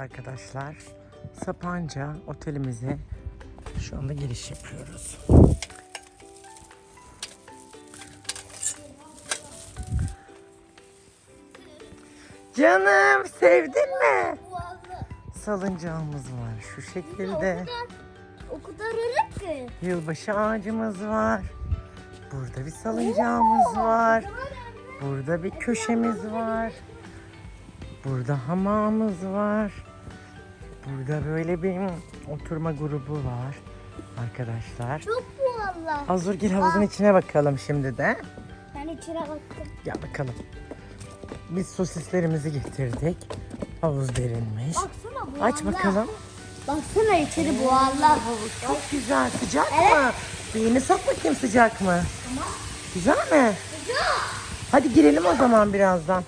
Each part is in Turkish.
Arkadaşlar Sapanca otelimize şu anda giriş yapıyoruz. Canım sevdin mi? Salıncağımız var şu şekilde. O kadar ırık ki. Yılbaşı ağacımız var. Burada bir salıncağımız var. Burada bir köşemiz var. Burada hamamımız var. Burada böyle bir oturma grubu var. Arkadaşlar. Çok valla. Azurgil havuzun içine bakalım şimdi de. Ben içine baktım. Gel bakalım. Biz sosislerimizi getirdik. Havuz derinmiş. Baksana bu Aç bakalım. Baksana içeri bu valla. Çok güzel. Sıcak mı? Birini sok bakayım sıcak mı? Güzel mi? Hadi girelim o zaman birazdan.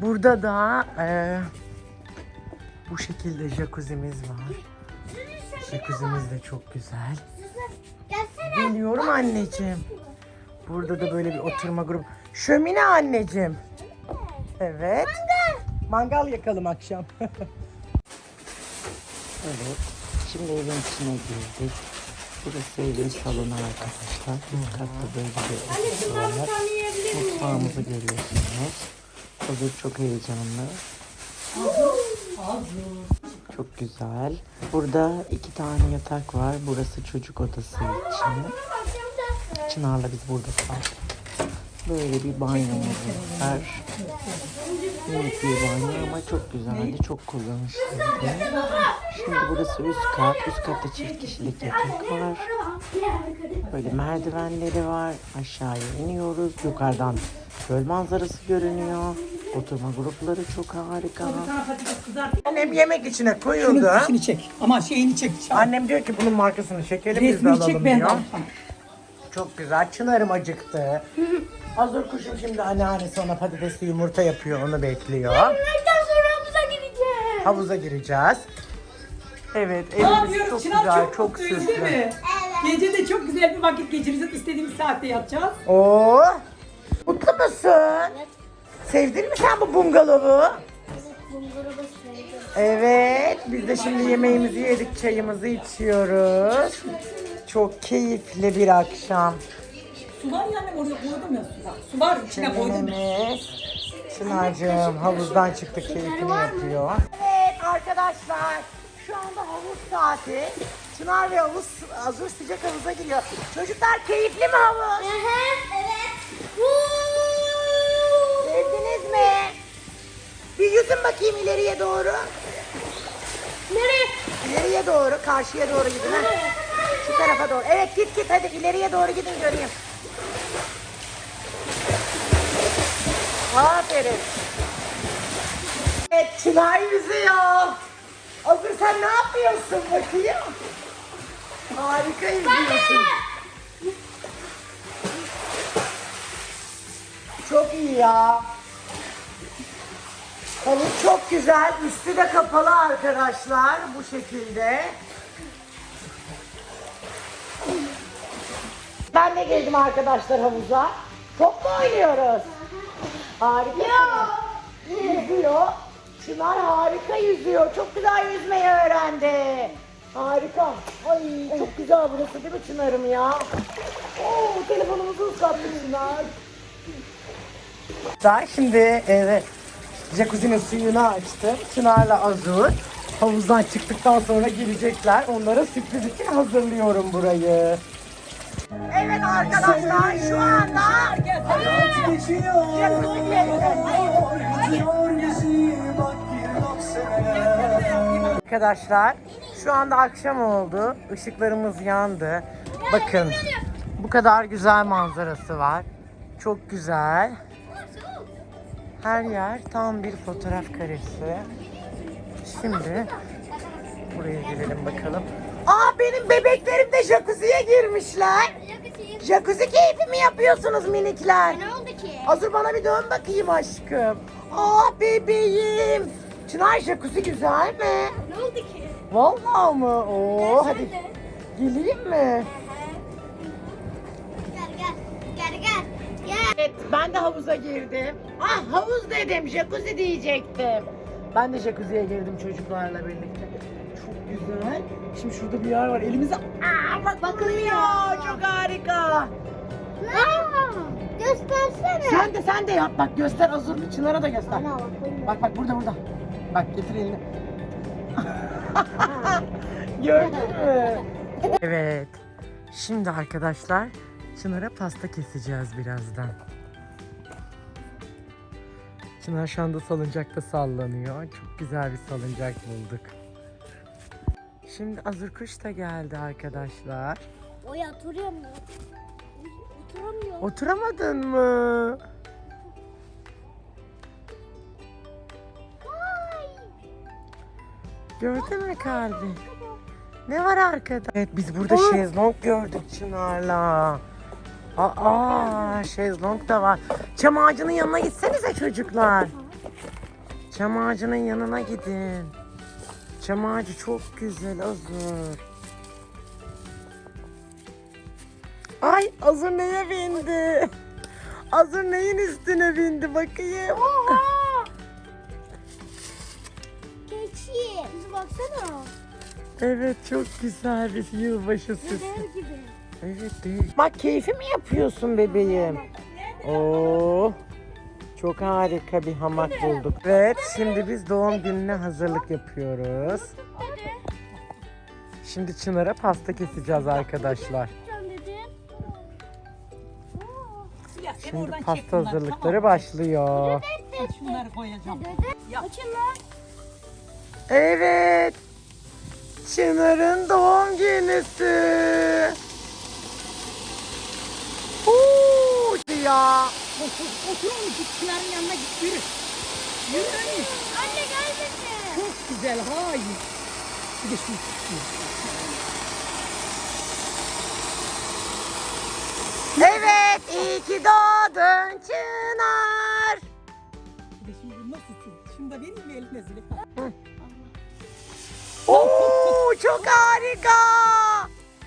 Burada da eee, bu şekilde jacuzzi'miz var. Jacuzzi'miz de çok güzel. Gelsene. Biliyorum anneciğim. Burada da böyle bir oturma grubu. Şömine anneciğim. Evet. Mangal yakalım akşam. evet. Şimdi evin içine girdik. Burası evin salonu arkadaşlar. Üst katta böyle bir oda var. Mutfağımızı görüyorsunuz. Hazır çok heyecanlı. Çok güzel. Burada iki tane yatak var. Burası çocuk odası için. Çınar'la biz burada kaldık. Böyle bir banyomuz var. Minik bir banyo ama çok güzeldi. Çok kullanışlıydı. Şimdi burası üst kat. Üst katta çift kişilik yatak var. Böyle merdivenleri var. Aşağıya iniyoruz. Yukarıdan göl manzarası görünüyor. Oturma grupları çok harika. Annem yemek içine koyuldu. Şunun fişini çek. Ama şeyini çek. Annem diyor ki bunun markasını çekelim biz de Resmini alalım çek ben de diyor. alacağım. Çok güzel. Çınarım acıktı. Hazır kuşum şimdi anneannesi ona patatesli yumurta yapıyor. Onu bekliyor. Yemekten sonra havuza gideceğiz. Havuza gireceğiz. Evet Ne evimiz yapıyoruz? çok Çınar güzel, çok, çok mutluyuz değil süslü. mi? Gece de çok güzel bir vakit geçireceğiz. İstediğimiz saatte yatacağız. Oo, mutlu musun? Sevdin mi sen bu bungalovu? Bunları sevdim. Evet, biz de şimdi yemeğimizi yedik, çayımızı içiyoruz. Çok keyifli bir akşam. Su var ya annem orada koydum ya su var. Su var içine koydum. Çelenemiz. Çınar'cığım havuzdan çıktı keyfini yapıyor. Evet arkadaşlar şu anda havuz saati. Çınar ve havuz Azur sıcak havuza giriyor. Çocuklar keyifli mi havuz? Evet. Mi? Bir yüzün bakayım ileriye doğru. Nereye? İleriye doğru, karşıya doğru gidin. Ha? Şu tarafa doğru. Evet git git hadi ileriye doğru gidin göreyim. Aferin. Evet Çınar yüzüyor. Azur sen ne yapıyorsun bakayım? Harika yüzüyorsun. Çok iyi ya. Havuz çok güzel. Üstü de kapalı arkadaşlar. Bu şekilde. Ben de geldim arkadaşlar havuza. Top mu oynuyoruz? Harika. Yüzüyor. Çınar harika yüzüyor. Çok güzel yüzmeyi öğrendi. Harika. Ay çok güzel burası değil mi Çınar'ım ya? Oo telefonumuzu ıslattı Çınar. Daha şimdi evet jacuzzi'nin suyunu açtım. Çınar'la Azur havuzdan çıktıktan sonra girecekler. Onlara sürpriz için hazırlıyorum burayı. Evet arkadaşlar şu anda Hayat geçiyor. Arkadaşlar şu anda akşam oldu. Işıklarımız yandı. Bakın bu kadar güzel manzarası var. Çok güzel. Her yer tam bir fotoğraf karesi. Şimdi buraya girelim bakalım. Aa benim bebeklerim de jacuzziye girmişler. Jacuzzi keyfi mi yapıyorsunuz minikler? Ne oldu ki? Azur bana bir dön bakayım aşkım. Aa bebeğim. Çınar jacuzzi güzel mi? Ne oldu ki? Vallahi mı? Oo hadi. Geleyim mi? Evet, ben de havuza girdim. Ah havuz dedim, jacuzzi diyecektim. Ben de jacuzziye girdim çocuklarla birlikte. Çok güzel. Şimdi şurada bir yer var. Elimize Aa, bak bakılıyor. Çok harika. Göstersene. Sen de sen de yap bak göster Azurlu Çınar'a da göster. Bana bak. Bak bak burada burada. Bak getir elini. Gördün mü? Evet. Şimdi arkadaşlar Çınar'a pasta keseceğiz birazdan. Çınar şu anda salıncakta sallanıyor. Çok güzel bir salıncak bulduk. Şimdi Azur Kuş da geldi arkadaşlar. Oy oturuyor mu? Oturamıyor. Oturamadın mı? Gördün mü kalbi? Ne var arkada? Evet biz burada şezlong gördük Çınar'la. Aa şezlong da var. Çam ağacının yanına gitsenize çocuklar. Çam ağacının yanına gidin. Çam ağacı çok güzel Azur. Ay Azur neye bindi? Azur neyin üstüne bindi bakayım. Keçi. Bizi baksana. Evet çok güzel bir yılbaşı süsü. Gibi. Evet değil. Bak keyfi mi yapıyorsun bebeğim? Oo. Çok harika bir hamak bulduk. Evet şimdi biz doğum gününe hazırlık yapıyoruz. Şimdi Çınar'a pasta keseceğiz arkadaşlar. Şimdi pasta hazırlıkları başlıyor. Şunları koyacağım. Açın lan. Evet. Çınar'ın doğum günüsü. Ya. Otur, otur oğlum Çınar'ın yanına git yürü. Yürü anne. Anne gelmedi. Çok güzel hayır. Bir de şunu Evet, iyi ki doğdun Çınar. Bir de şimdi nasılsın? Şunu da vereyim mi eline zili? Oo, çok harika.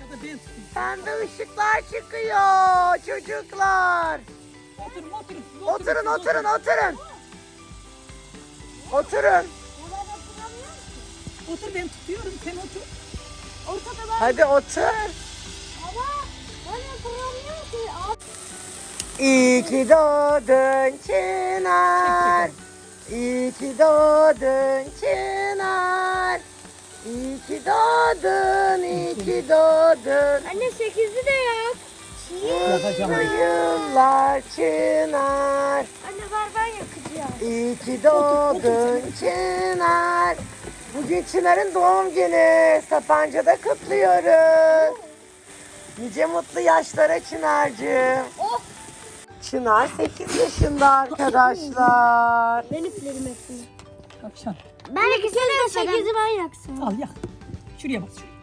Ya da ben tutayım. Pembe ışıklar çıkıyor çocuklar. Oturun oturun. Oturun, oturun, oturun. Oturun. Otur ben tutuyorum sen otur. Ortada ben. Hadi otur. Baba. Ben oturamıyorum ki. İyi ki doğdun Çınar. İyi ki doğdun Çınar. İyi ki doğdun, iyi ki doğdun. Anne sekizi de yap. Mutlu yıllar Çınar. Anne ver ben yakacağım. İyi ki doğdun Çınar. Bugün Çınar'ın doğum günü. Sapanca'da kutluyoruz. Nice mutlu yaşlara Çınar'cığım. Oh. Çınar 8 yaşında arkadaşlar. Ben üflerim hepsini. Akşam. Ben ikisini de sekizi ben yaksın. Al yak. Şuraya bak. Şuraya.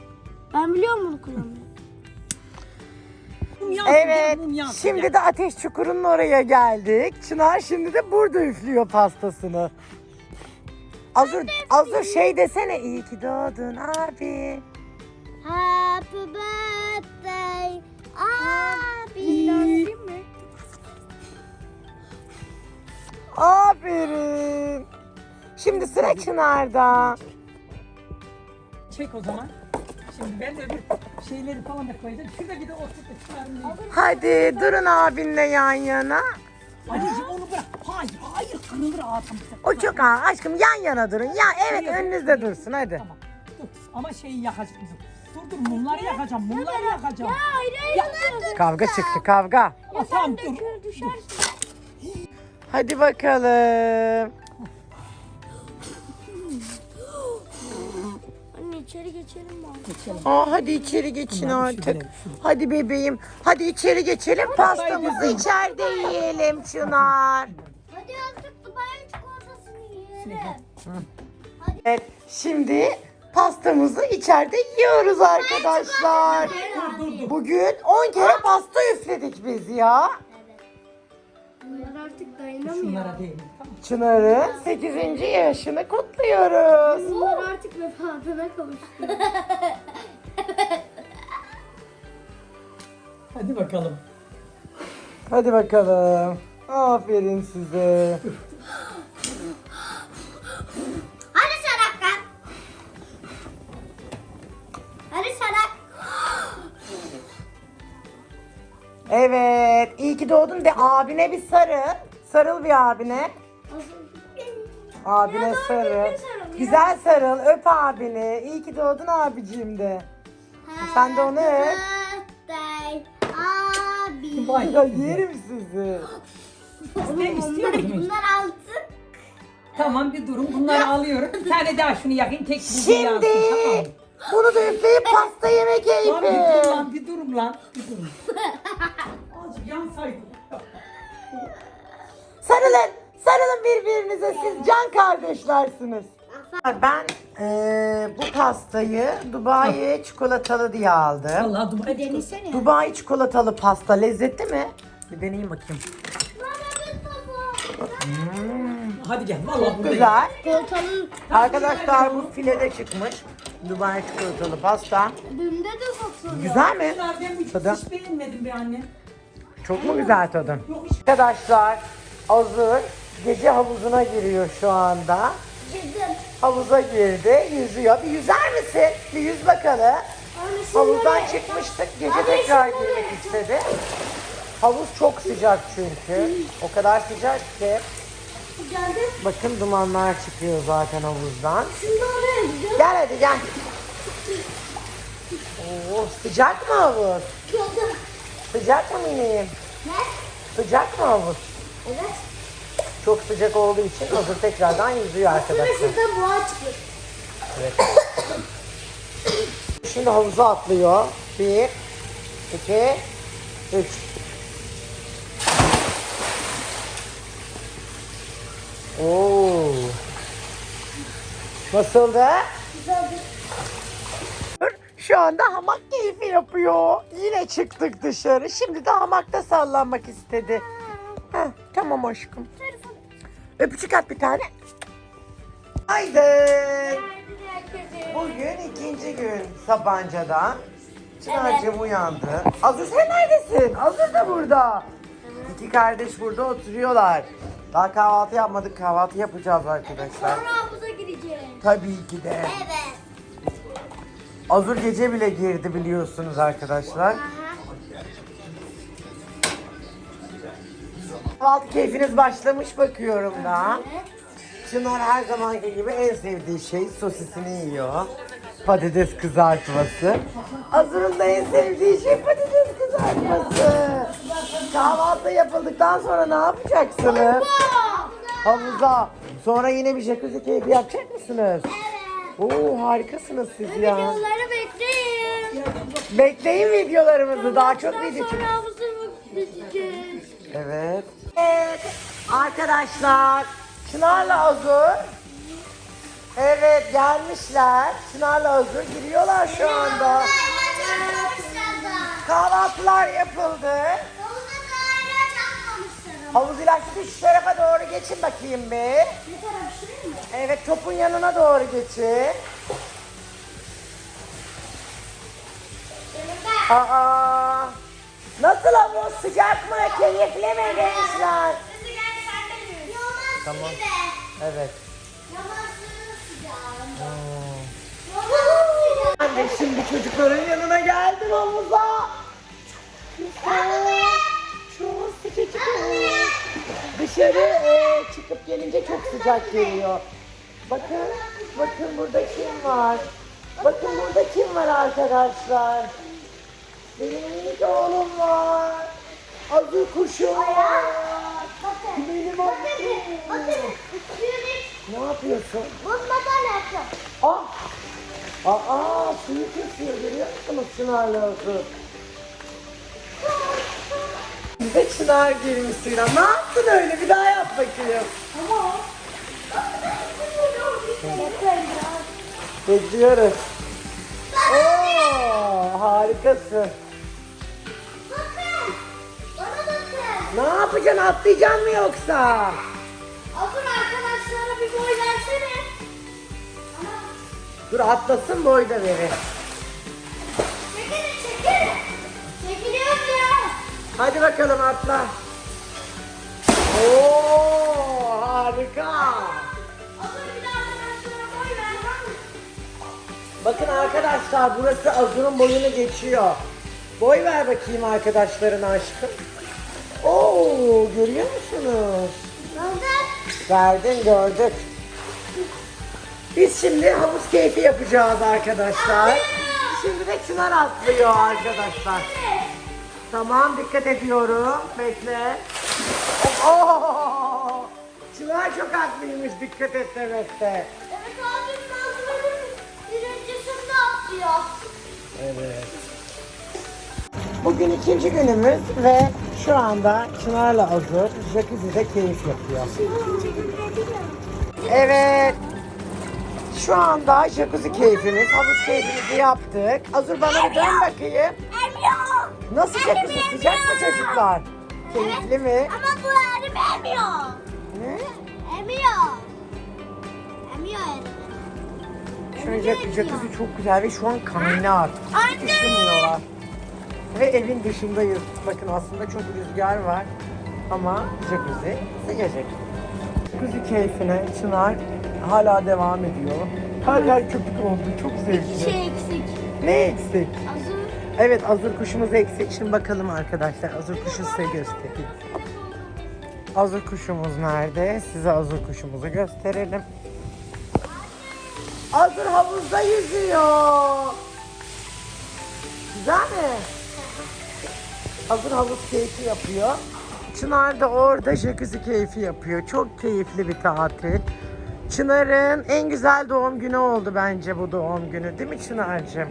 Ben biliyorum bunu kullanmayı. Mum yansın, Evet, mum yansın, şimdi de ateş çukurunun oraya geldik. Çınar şimdi de burada üflüyor pastasını. Azur, Azur şey desene iyi ki doğdun abi. Happy birthday abi. Mi? Aferin. Şimdi sıra Çınar'da. Çek o zaman. Şimdi ben de öbür şeyleri falan da koyacağım. Şurada bir de otur da çıkarım. Hadi durun abinle yan yana. Anneciğim onu bırak. Hayır, hayır kırılır ağzım. O çok ağır. Aşkım yan yana durun. Ya evet önünüzde dursun hadi. Tamam. Dur. Ama şeyi yakacak bizim. Dur dur mumları yakacağım. Mumları yakacağım. Hayır hayır. Kavga çıktı kavga. Aa, tamam dur. Düşersin. Hadi bakalım. İçeri geçelim bari. Geçelim. Aa, hadi içeri geçin Bunlar artık. üşüdüler, üşüdüler. Hadi bebeğim. Hadi içeri geçelim. Pastamızı içeride yiyelim Çınar. Hadi azıcık Dubai çikolatasını yiyelim. Evet, şimdi pastamızı içeride yiyoruz arkadaşlar. Dur dur dur. Bugün 10 kere pasta üfledik biz ya. Bunlar artık dayanamıyor. Şunlara değin. Tamam. Çınar'ın 8. yaşını kutluyoruz. Bunlar artık vefatına kavuştu. Hadi bakalım. Hadi bakalım. Aferin size. Evet. iyi ki doğdun de abine bir sarıl. Sarıl bir abine. Abine sarıl. Güzel sarıl. Öp abini. İyi ki doğdun abicim de. Sen de onu öp. Abi. Vay. Ya yerim sizi. Ne istiyor musun? Bunlar altı. Tamam bir durun. Bunları alıyorum. Bir tane daha şunu yakayım. Tek bir yansın. Şimdi Tamam. mı? Bunu da üfleyip pasta yeme Lan bir dur keyfi. lan bir durun lan. Bir durun. Azıcık yansaydı. Sarılın. Sarılın birbirinize. Siz can kardeşlersiniz. Ben eee, bu pastayı Dubai çikolatalı diye aldım. Allah Dubai Denesene. Dubai çikolatalı pasta lezzetli mi? Bir deneyeyim bakayım. Hadi gel. Vallahi buradayım. Güzel. Koltanın Arkadaşlar bu filede çıkmış. Dubai çikolatalı pasta. dümde de satılıyor. Güzel mi? Ben bu Tadı. hiç beğenmedim be anne. Çok mu güzel tadı? Yok hiç. Arkadaşlar Azur gece havuzuna giriyor şu anda. Cızım. Havuza girdi, yüzüyor. Bir yüzer misin? Bir yüz bakalım. Havuzdan çıkmıştık, gece tekrar girmek istedi. Havuz çok sıcak çünkü. O kadar sıcak ki. Geldi. Bakın dumanlar çıkıyor zaten havuzdan. Şimdi oraya gidiyor. Gel hadi gel. Oo, sıcak mı havuz? Geldi. Sıcak mı mineyim? Ne? Sıcak mı havuz? Evet. Çok sıcak olduğu için Azur tekrardan yüzüyor Aslında arkadaşlar. şurada boğa çıkıyor. Evet. Şimdi havuza atlıyor. Bir, iki, üç. Oo. Nasıldı? Güzeldi. Şu anda hamak keyfi yapıyor. Yine çıktık dışarı. Şimdi de hamakta sallanmak istedi. Heh, tamam aşkım. Öpücük at bir tane. Haydi. Bugün ikinci gün Sabanca'da. Çınar'cığım uyandı. Azur sen neredesin? Azur da burada. İki kardeş burada oturuyorlar. Daha kahvaltı yapmadık. Kahvaltı yapacağız arkadaşlar. Sonra havuza gireceğim. Tabii ki de. Evet. Azur gece bile girdi biliyorsunuz arkadaşlar. Aha. Kahvaltı keyfiniz başlamış bakıyorum da. Evet. Çınar her zamanki gibi en sevdiği şey sosisini yiyor. Patates kızartması. Azur'un da en sevdiği şey patates kızartması. Kahvaltı yapıldıktan sonra ne yapacaksınız? Havuza. Sonra yine bir jacuzzi keyfi yapacak mısınız? Oo harikasınız siz ya. Videoları bekleyin. Bekleyin videolarımızı. Daha çok video sonra havuza gideceğiz. Evet. Evet. Arkadaşlar Çınar'la Azur. Evet gelmişler. Çınar'la Azur giriyorlar şu anda. Kahvaltılar yapıldı. Havuz ilaçlı şu tarafa doğru geçin bakayım bir. Evet topun yanına doğru geçin. Aa, nasıl havuz sıcak mı? Keyifli mi gençler? Tamam. Evet. Ben de şimdi çocukların yanına geldim havuza. Çok sıcacık. Dışarı e, çıkıp gelince çok sıcak geliyor. Bakın, bakın burada kim var? Bakın burada kim var arkadaşlar? Benim minik oğlum var. Azı kuşum var. Benim oğlum. Ne yapıyorsun? Ah! Aa, suyu kesiyor görüyor musunuz Çınar'la Azı? Bize Çınar girmiş suyuna. Ne yaptın öyle? Bir daha yap bakayım. Bekliyoruz. Oo, harikasın. Ne yapacaksın? Atlayacaksın mı yoksa? Dur atlasın boy da verin. Çekilin çekilin. Çekiliyorum ya. Hadi bakalım atla. Oo harika. Bakın arkadaşlar burası Azur'un boyunu geçiyor. Boy ver bakayım arkadaşlarına aşkım. Oo görüyor musunuz? Nasıl? Verdin gördük. Biz şimdi havuz keyfi yapacağız arkadaşlar. Şimdi de Çınar atlıyor arkadaşlar. Tamam dikkat ediyorum. Bekle. Oo! Çınar çok haklıymış dikkat et demekte. Evet abim birincisinde atlıyor. Evet. Bugün ikinci günümüz ve şu anda Çınar'la Azur jacuzzi'de keyif yapıyor. Evet. Şu anda jacuzzi keyfimiz, havuz keyfimizi yaptık. Azur bana bir dön bakayım. Emiyor. Nasıl jacuzzi sıcak mı çocuklar? Keyifli mi? Ama bu elim emiyor. Ne? Emiyor. Emiyor elim. Şu jac- jacuzzi çok güzel ve şu an kaynar. Anne. üşümüyorlar. Ve evin dışındayız. Bakın aslında çok rüzgar var. Ama jacuzzi sıcacık. Jacuzzi keyfine Çınar hala devam ediyor. Yer köpük oldu. Çok zevkli. Şey eksik. Ne eksik? Azur. Evet azur kuşumuz eksik. Şimdi bakalım arkadaşlar. Azur kuşu size göstereyim. Azur kuşumuz nerede? Size azur kuşumuzu gösterelim. Azur havuzda yüzüyor. Güzel mi? Azur havuz keyfi yapıyor. Çınar da orada jacuzzi keyfi yapıyor. Çok keyifli bir tatil. Çınar'ın en güzel doğum günü oldu bence bu doğum günü. Değil mi Çınar'cığım?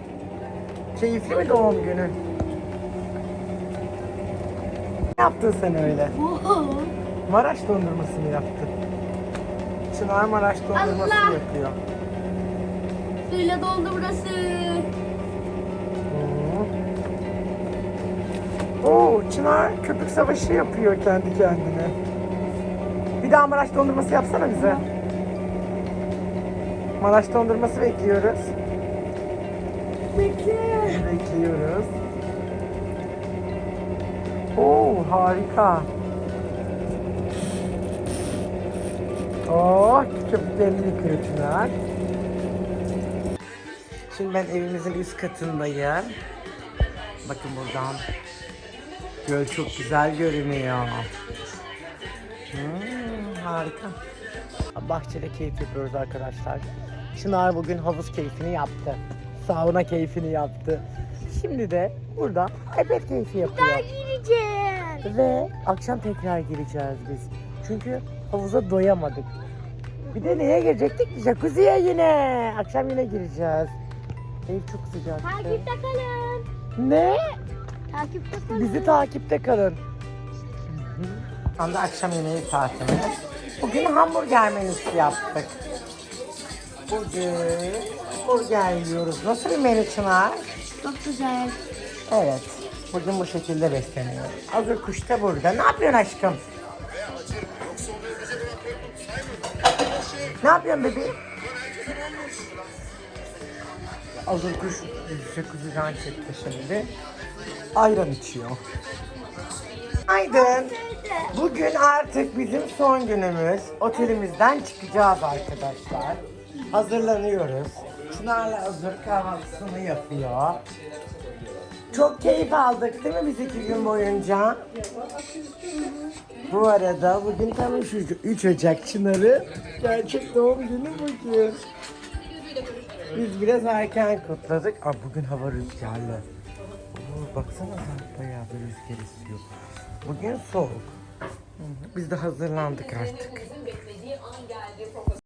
Keyifli mi doğum günü? Ne yaptın sen öyle? Maraş dondurması mı yaptın? Çınar Maraş dondurması Allah! yapıyor. Suyla doldu burası. Oo. Oo, Çınar köpük savaşı yapıyor kendi kendine. Bir daha Maraş dondurması yapsana bize. Maraş dondurması bekliyoruz. Bekle. Bekliyoruz. Oo harika. Oh köpüklerini Çınar. Şimdi ben evimizin üst katındayım. Bakın buradan. Göl çok güzel görünüyor. Hmm, harika. Bahçede keyif yapıyoruz arkadaşlar. Çınar bugün havuz keyfini yaptı. Sauna keyfini yaptı. Şimdi de burada iPad keyfi yapıyor. Gireceğim. Ve akşam tekrar gireceğiz biz. Çünkü havuza doyamadık. Bir de neye girecektik? Jacuzziye yine. Akşam yine gireceğiz. Ev çok sıcak. Takipte kalın. Ne? Takipte kalın. Bizi takipte kalın. Anda akşam yemeği saatimiz. Bugün hamburger menüsü yaptık. Bugün burger yiyoruz. Nasıl bir menü Çınar? Çok güzel. Evet. Bugün bu şekilde besleniyoruz. Azur kuş da burada. Ne yapıyorsun aşkım? Ne yapıyorsun bebeğim? Azur kuş jacuzzi'den çıktı şimdi. Ayran içiyor. Aydın. Bugün artık bizim son günümüz. Otelimizden çıkacağız arkadaşlar. Hazırlanıyoruz. Çınar'la Azur kahvaltısını yapıyor. Çok keyif aldık değil mi biz iki gün boyunca? Bu arada bugün tam 3 Ocak Çınar'ı gerçek doğum günü bugün. Biz biraz erken kutladık. Aa, bugün hava rüzgarlı. Oo, baksana sen bayağı bir rüzgar esiyor. Bugün soğuk. Biz de hazırlandık artık.